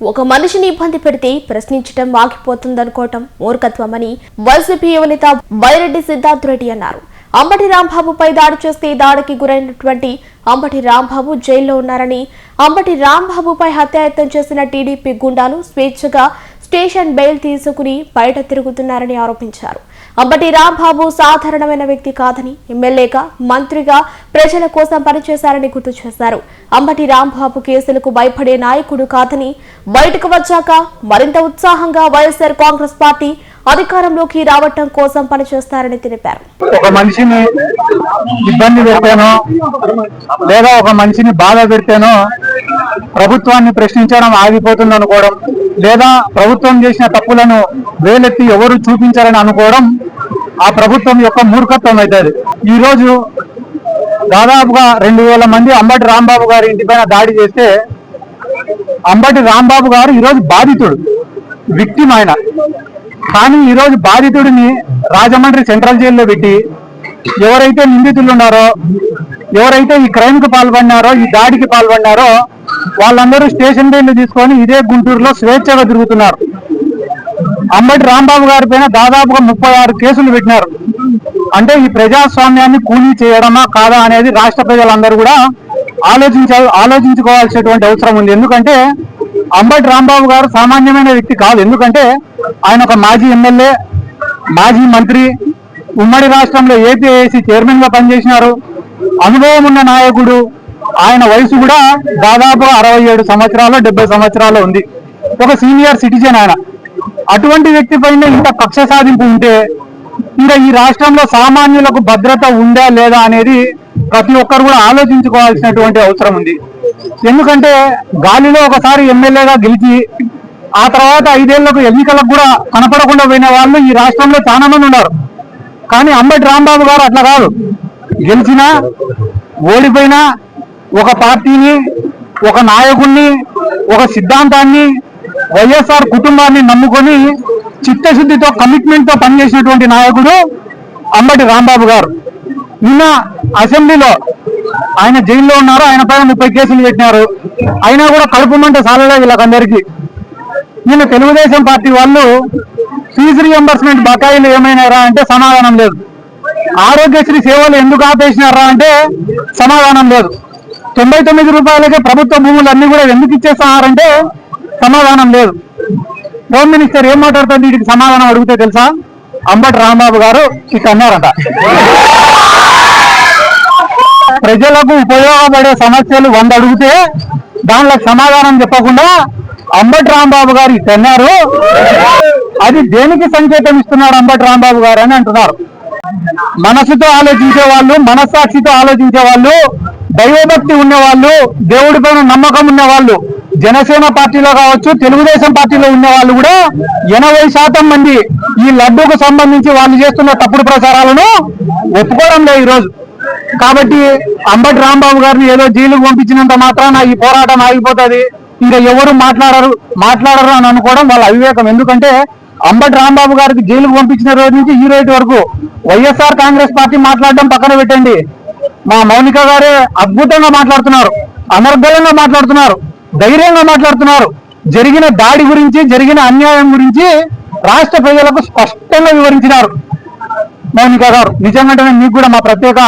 ఒక మనిషిని ఇబ్బంది పెడితే ప్రశ్నించడం ఆగిపోతుందనుకోవటం మూర్ఖత్వమని వైసీపీ యువనేత బైరెడ్డి సిద్ధార్థ్ రెడ్డి అన్నారు. అంబటి రాంబాబుపై దాడి చేస్తే దాడికి గురైనటువంటి అంబటి రాంబాబు జైల్లో ఉన్నారని అంబటి రాంబాబుపై హత్యాయత్నం చేసిన టీడీపీ గుండాలు స్వేచ్ఛగా స్టేషన్ బెయిల్ తీసుకుని బయట తిరుగుతున్నారని ఆరోపించారు. అంబటి రాంబాబు సాధారణమైన వ్యక్తి కాదని ఎమ్మెల్యేగా మంత్రిగా ప్రజల కోసం పనిచేశారని గుర్తు చేశారు. అంబటి రాంబాబు కేసులకు భయపడే నాయకుడు కాదని బయటకు వచ్చాక మరింత ఉత్సాహంగా వైఎస్ఆర్ కాంగ్రెస్ పార్టీ అధికారంలోకి రావటం కోసం పనిచేస్తారని తెలిపారు. ఒక మనిషిని ఇబ్బంది పెడితేనో లేదా ఒక మనిషిని బాధ పెడితేనో ప్రభుత్వాన్ని ప్రశ్నించడం ఆగిపోతుంది అనుకోవడం లేదా ప్రభుత్వం చేసిన తప్పులను వేలెత్తి ఎవరు చూపించారని అనుకోవడం ఆ ప్రభుత్వం యొక్క మూర్ఖత్వం అవుతుంది. ఈరోజు దాదాపుగా రెండు వేల మంది అంబటి రాంబాబు గారి ఇంటిపైన దాడి చేస్తే అంబటి రాంబాబు గారు ఈరోజు బాధితుడు విక్టిమ్ ఆయన. కానీ ఈరోజు బాధితుడిని రాజమండ్రి సెంట్రల్ జైల్లో పెట్టి ఎవరైతే నిందితులు ఉన్నారో ఎవరైతే ఈ క్రైమ్కు పాల్పడినారో ఈ దాడికి పాల్పడినారో వాళ్ళందరూ స్టేషన్ బెయిల్ తీసుకొని ఇదే గుంటూరులో స్వేచ్ఛగా తిరుగుతున్నారు. అంబటి రాంబాబు గారి పైన దాదాపుగా ముప్పై ఆరు కేసులు పెట్టినారు. అంటే ఈ ప్రజాస్వామ్యాన్ని కూలీ చేయడమా కాదా అనేది రాష్ట్ర ప్రజలందరూ కూడా ఆలోచించ ఆలోచించుకోవాల్సినటువంటి అవసరం ఉంది. ఎందుకంటే అంబటి రాంబాబు గారు సామాన్యమైన వ్యక్తి కాదు. ఎందుకంటే ఆయన ఒక మాజీ ఎమ్మెల్యే మాజీ మంత్రి ఉమ్మడి రాష్ట్రంలో ఏపీఏసీ చైర్మన్గా పనిచేసినారు. అనుభవం ఉన్న నాయకుడు ఆయన వయసు కూడా దాదాపు అరవై ఏడు సంవత్సరాలు డెబ్బై సంవత్సరాలు ఉంది. ఒక సీనియర్ సిటిజన్ ఆయన. అటువంటి వ్యక్తి పైన ఇంత కక్ష సాధింపు ఉంటే ఇంకా ఈ రాష్ట్రంలో సామాన్యులకు భద్రత ఉందా లేదా అనేది ప్రతి ఒక్కరు కూడా ఆలోచించుకోవాల్సినటువంటి అవసరం ఉంది. ఎందుకంటే గాలిలో ఒకసారి ఎమ్మెల్యేగా గెలిచి ఆ తర్వాత ఐదేళ్ళకు ఎన్నికలకు కూడా కనపడకుండా పోయిన వాళ్ళు ఈ రాష్ట్రంలో చాలా మంది ఉన్నారు. కానీ అంబటి రాంబాబు గారు అట్లా కాదు. గెలిచినా ఓడిపోయినా ఒక పార్టీని ఒక నాయకుడిని ఒక సిద్ధాంతాన్ని వైఎస్ఆర్ కుటుంబాన్ని నమ్ముకొని చిత్తశుద్ధితో కమిట్మెంట్తో పనిచేసినటువంటి నాయకుడు అంబటి రాంబాబు గారు. నిన్న అసెంబ్లీలో ఆయన జైల్లో ఉన్నారు ఆయన పైన ముప్పై కేసులు పెట్టినారు. అయినా కూడా కలుపు మంట సాలలే వీళ్ళకందరికీ. నిన్న తెలుగుదేశం పార్టీ వాళ్ళు ఫీజు రియంబర్స్మెంట్ బకాయిలు ఏమైనారా అంటే సమాధానం లేదు. ఆరోగ్యశ్రీ సేవలు ఎందుకు ఆపేసినారా అంటే సమాధానం లేదు. తొంభై తొమ్మిది రూపాయలకే ప్రభుత్వ భూములు అన్ని కూడా ఎందుకు ఇచ్చేస్తున్నారంటే సమాధానం లేదు. హోమ్ మినిస్టర్ ఏం మాట్లాడుతుంది వీటికి సమాధానం అడిగితే తెలుసా? అంబటి రాంబాబు గారు ఇక అన్నారట. ప్రజలకు ఉపయోగపడే సమస్యలు వంద అడిగితే దానిలో సమాధానం చెప్పకుండా అంబటి రాంబాబు గారు ఇక అన్నారు. అది దేనికి సంకేతం ఇస్తున్నారు అంబటి రాంబాబు గారు అని అంటున్నారు. మనసుతో ఆలోచించే వాళ్ళు మనస్సాక్షితో ఆలోచించే వాళ్ళు దైవభక్తి ఉన్నవాళ్ళు దేవుడి పైన నమ్మకం ఉన్నవాళ్ళు జనసేన పార్టీలో కావచ్చు తెలుగుదేశం పార్టీలో ఉన్న వాళ్ళు కూడా ఎనభై శాతం మంది ఈ లడ్డూకు సంబంధించి వాళ్ళు చేస్తున్న తప్పుడు ప్రచారాలను ఒప్పుకోవడం లేదు ఈరోజు. కాబట్టి అంబటి రాంబాబు గారిని ఏదో జైలుకు పంపించినంత మాత్రాన ఈ పోరాటం ఆగిపోతుంది. ఇంకా ఎవరు మాట్లాడరు మాట్లాడరు అని అనుకోవడం వాళ్ళ అవివేకం. ఎందుకంటే అంబటి రాంబాబు గారికి జైలుకు పంపించిన రోజు నుంచి ఈ రోజు వరకు వైఎస్ఆర్ కాంగ్రెస్ పార్టీ మాట్లాడడం పక్కన పెట్టండి. మా మౌనిక గారే అద్భుతంగా మాట్లాడుతున్నారు అనర్గళంగా మాట్లాడుతున్నారు ధైర్యంగా మాట్లాడుతున్నారు. జరిగిన దాడి గురించి జరిగిన అన్యాయం గురించి రాష్ట్ర ప్రజలకు స్పష్టంగా వివరించినారు. మౌనిక గారు నిజంగా మీకు కూడా మా ప్రత్యేక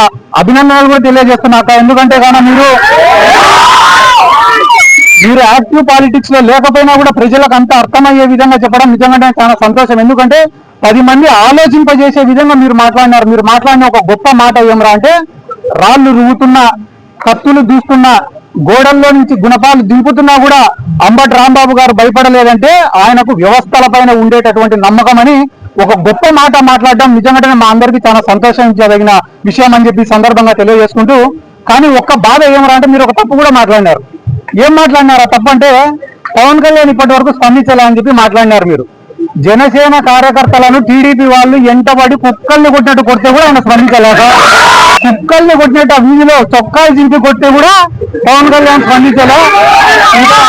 అభినందనలు కూడా తెలియజేస్తున్నాక ఎందుకంటే కానీ మీరు మీరు యాక్టివ్ పాలిటిక్స్లో లేకపోయినా కూడా ప్రజలకు అంత అర్థమయ్యే విధంగా చెప్పడం నిజంగానే చాలా సంతోషం. ఎందుకంటే పది మంది ఆలోచింపజేసే విధంగా మీరు మాట్లాడినారు. మీరు మాట్లాడిన ఒక గొప్ప మాట ఏమరా అంటే రాళ్ళు రువ్వుతున్నా కత్తులు దూస్తున్నా గోడల్లో నుంచి గుణపాలు దింపుతున్నా కూడా అంబటి రాంబాబు గారు భయపడలేదంటే ఆయనకు వ్యవస్థల పైన ఉండేటటువంటి నమ్మకం అని ఒక గొప్ప మాట మాట్లాడడం నిజంగానే మా అందరికీ చాలా సంతోషించదగిన విషయం అని చెప్పి సందర్భంగా తెలియజేసుకుంటూ కానీ ఒక్క బాధ ఏమరా అంటే మీరు ఒక తప్పు కూడా మాట్లాడినారు. ఏం మాట్లాడినారు? ఆ తప్పు అంటే పవన్ కళ్యాణ్ ఇప్పటి వరకు స్పందించలే అని చెప్పి మాట్లాడినారు మీరు. జనసేన కార్యకర్తలను టీడీపీ వాళ్ళు ఎంటబడి కుక్కల్ని కొట్టినట్టు కొడితే కూడా ఆయన స్పందించలేక కుక్కల్ని కొట్టినట్టు ఆ వీధిలో చొక్కాలు చింపి కొట్టి కూడా పవన్ కళ్యాణ్ స్పందించలే. ఇంకా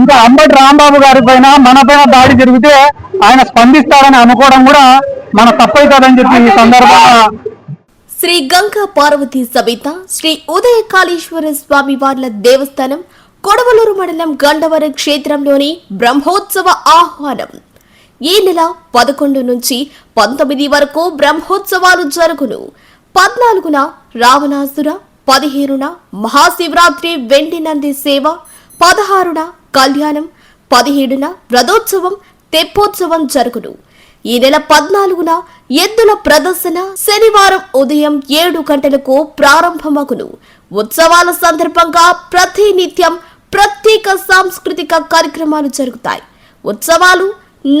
ఇంకా అంబటి రాంబాబు గారి పైన మన పైన దాడి జరిగితే ఆయన స్పందిస్తారని అనుకోవడం కూడా మన తప్పైతుందని చెప్పి ఈ సందర్భంగా శ్రీ గంగా పార్వతీ సబిత శ్రీ ఉదయ కాళేశ్వర స్వామి వార్ల దేవస్థానం కొడవలూరు మండలం గండవరం క్షేత్రంలోని బ్రహ్మోత్సవ ఆహ్వానం. ఈ నెల పదకొండు నుంచి పంతొమ్మిది వరకు బ్రహ్మోత్సవాలు జరుగును. పద్నాలుగున రావణాసుర పదిహేనున మహాశివరాత్రి వెండి నంది సేవ పదహారున కళ్యాణం పదిహేడున రథోత్సవం తెప్పోత్సవం జరుగును. ఈ నెల పద్నాలుగున ఎద్దుల ప్రదర్శన శనివారం ఉదయం ఏడు గంటలకు ప్రారంభమగును. ఉత్సవాల సందర్భంగా ప్రతినిత్యం ప్రత్యేక సాంస్కృతిక కార్యక్రమాలు జరుగుతాయి. ఉత్సవాలు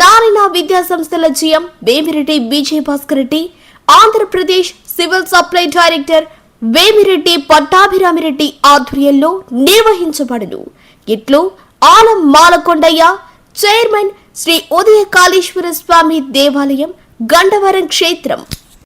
నారాయణ విద్యా సంస్థల GM Vemireddy Vijaya Bhaskar Reddy Andhra Pradesh civil supply director Vemireddy Pattabhiramireddy ఆధ్వర్యంలో నిర్వహించబడును. ఇట్లు ఆలం మాలకొండయ్య చైర్మన్ శ్రీ ఉదయ కాళేశ్వర స్వామి దేవాలయం గండవరం క్షేత్రం.